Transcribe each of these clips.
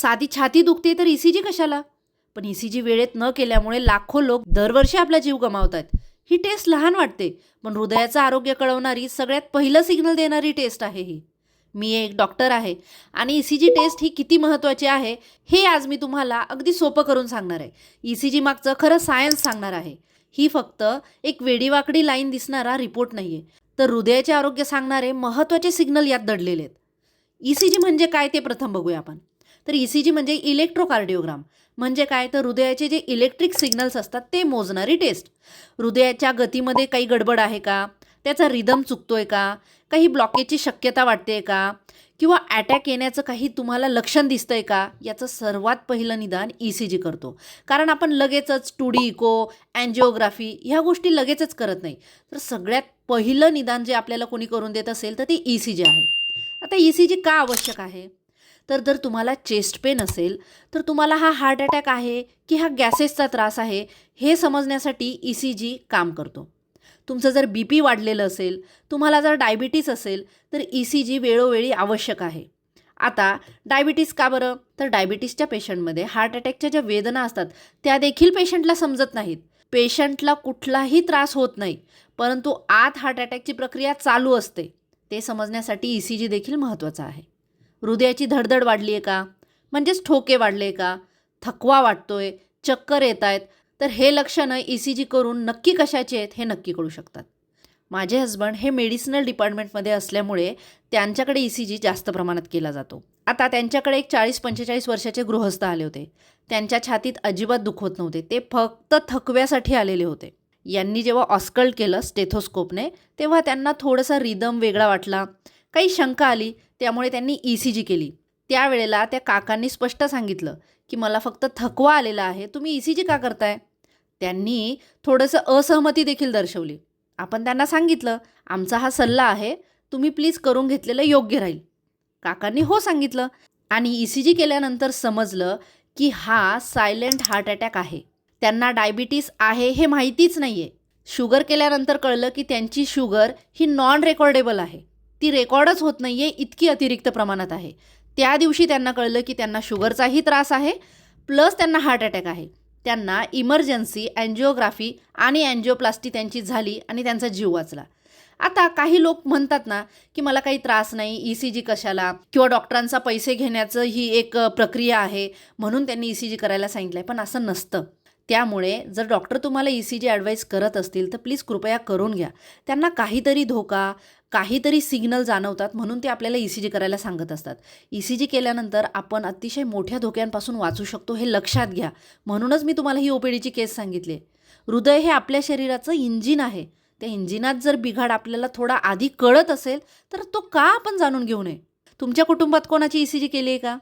साधी छाती दुखते तर ईसीजी कशाला? पण ईसीजी वेळेत न केल्यामुळे लाखो लोक दरवर्षी आपला जीव गमावतात. ही टेस्ट लहान वाटते पण हृदयाचं आरोग्य कळवणारी सगळ्यात पहिलं सिग्नल देणारी टेस्ट आहे ही. मी एक डॉक्टर आहे आणि ई सी जी टेस्ट ही किती महत्त्वाची आहे हे आज मी तुम्हाला अगदी सोपं करून सांगणार आहे. ई सी जी मागचं खरं सायन्स सांगणार आहे. ही फक्त एक वेडीवाकडी लाईन दिसणारा रिपोर्ट नाही आहे तर हृदयाचे आरोग्य सांगणारे महत्त्वाचे सिग्नल यात दडलेले आहेत. ई सी जी म्हणजे काय ते प्रथम बघूया आपण. तर ई सी जी म्हणजे इलेक्ट्रोकार्डिओग्राम म्हणजे काय? तर हृदयाचे जे इलेक्ट्रिक सिग्नल्स असतात ते मोजणारी टेस्ट हृदयाच्या गतीमध्ये काही गडबड आहे का? त्याचा रिदम चुकतोय का? काही ब्लॉकेजची शक्यता वाटते का? किंवा अटॅक येण्याचं काही तुम्हाला लक्षण दिसतंय का? याचं सर्वात पहिलं निदान ई सी जी करतो. कारण आपण लगेचच टू डी इको अँजिओग्राफी ह्या गोष्टी लगेचच करत नाही. तर सगळ्यात पहिलं निदान जे आपल्याला कोणी करून देत असेल तर ते ई सी जी आहे. आता ई सी जी का आवश्यक आहे? तर जर तुम्हाला चेस्ट पेन असेल तर तुम्हाला हा हार्ट अटॅक आहे की हा गॅसेसचा त्रास आहे हे समजण्यासाठी ई सी जी काम करतो. तुमचं जर बी पी वाढलेलं असेल तुम्हाला जर डायबिटीस असेल तर ई सी जी वेळोवेळी आवश्यक आहे. आता डायबिटीस का बरं? तर डायबिटीसच्या पेशंटमध्ये हार्ट अटॅकच्या ज्या वेदना असतात त्या देखील पेशंटला समजत नाहीत. पेशंटला कुठलाही त्रास होत नाही परंतु आत हार्ट अटॅकची प्रक्रिया चालू असते. ते समजण्यासाठी ई सी जी देखील महत्त्वाचं आहे. हृदयाची धडधड वाढली आहे का? म्हणजेच ठोके वाढले का? थकवा वाटतोय चक्कर येत आहेत तर हे लक्षणं ई सी जी करून नक्की कशाचे आहेत हे नक्की कळू शकतात. माझे हस्बंड हे मेडिसिनल डिपार्टमेंटमध्ये असल्यामुळे त्यांच्याकडे ई सी जी जास्त प्रमाणात केला जातो. आता त्यांच्याकडे एक चाळीस पंचेचाळीस वर्षाचे गृहस्थ आले होते. त्यांच्या छातीत अजिबात दुखत नव्हते. ते फक्त थकव्यासाठी आलेले होते. यांनी जेव्हा ऑस्कल्ट केलं स्टेथोस्कोपने तेव्हा त्यांना थोडासा रिदम वेगळा वाटला. काही शंका आली त्यामुळे त्यांनी ई सी जी केली. त्यावेळेला त्या काकांनी स्पष्ट सांगितलं की मला फक्त थकवा आलेला आहे तुम्ही ई सी जी का करताय? त्यांनी थोडंसं असहमती देखील दर्शवली. आपण त्यांना सांगितलं आमचा हा सल्ला आहे तुम्ही प्लीज करून घेतलेलं योग्य राहील. काकांनी हो सांगितलं आणि ई सी जी केल्यानंतर समजलं की हा सायलेंट हार्ट अटॅक आहे. त्यांना डायबिटीस आहे हे माहितीच नाही आहे शुगर केल्यानंतर कळलं की त्यांची शुगर ही नॉन रेकॉर्डेबल आहे. ती रेकॉर्डच होत नाही आहे इतकी अतिरिक्त प्रमाणात आहे. त्या दिवशी त्यांना कळलं की त्यांना शुगरचाही त्रास आहे प्लस त्यांना हार्ट अटॅक आहे. त्यांना इमर्जन्सी अँजिओग्राफी आणि अँजिओप्लास्टी त्यांची झाली आणि त्यांचा जीव वाचला. आता काही लोक म्हणतात ना की मला काही त्रास नाही ई सी जी कशाला? किंवा डॉक्टरांचा पैसे घेण्याचं ही एक प्रक्रिया आहे म्हणून त्यांनी ई सी जी करायला सांगितलं आहे पण असं नसतं. त्यामुळे जर डॉक्टर तुम्हाला ई सी जी ॲडवाईस करत असतील तर प्लीज कृपया करून घ्या. त्यांना काहीतरी धोका काहीतरी सिग्नल जाणवतात म्हणून ते आपल्याला ई सी जी करायला सांगत असतात. ई सी जी केल्यानंतर आपण अतिशय मोठ्या धोक्यांपासून वाचू शकतो हे लक्षात घ्या. म्हणूनच मी तुम्हाला ही ओ पी केस सांगितली. हृदय हे आपल्या शरीराचं इंजिन आहे. त्या इंजिनात जर बिघाड आपल्याला थोडा आधी कळत असेल तर तो का आपण जाणून घेऊ नये? तुमच्या कुटुंबात कोणाची ई सी जी केली आहे का?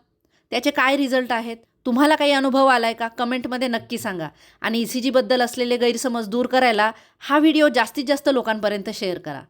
त्याचे काय रिझल्ट आहेत? तुम्हाला काही अनुभव आला आहे का? कमेंटमध्ये नक्की सांगा. आणि ई सी जीबद्दल असलेले गैरसमज दूर करायला हा व्हिडिओ जास्तीत जास्त लोकांपर्यंत शेअर करा.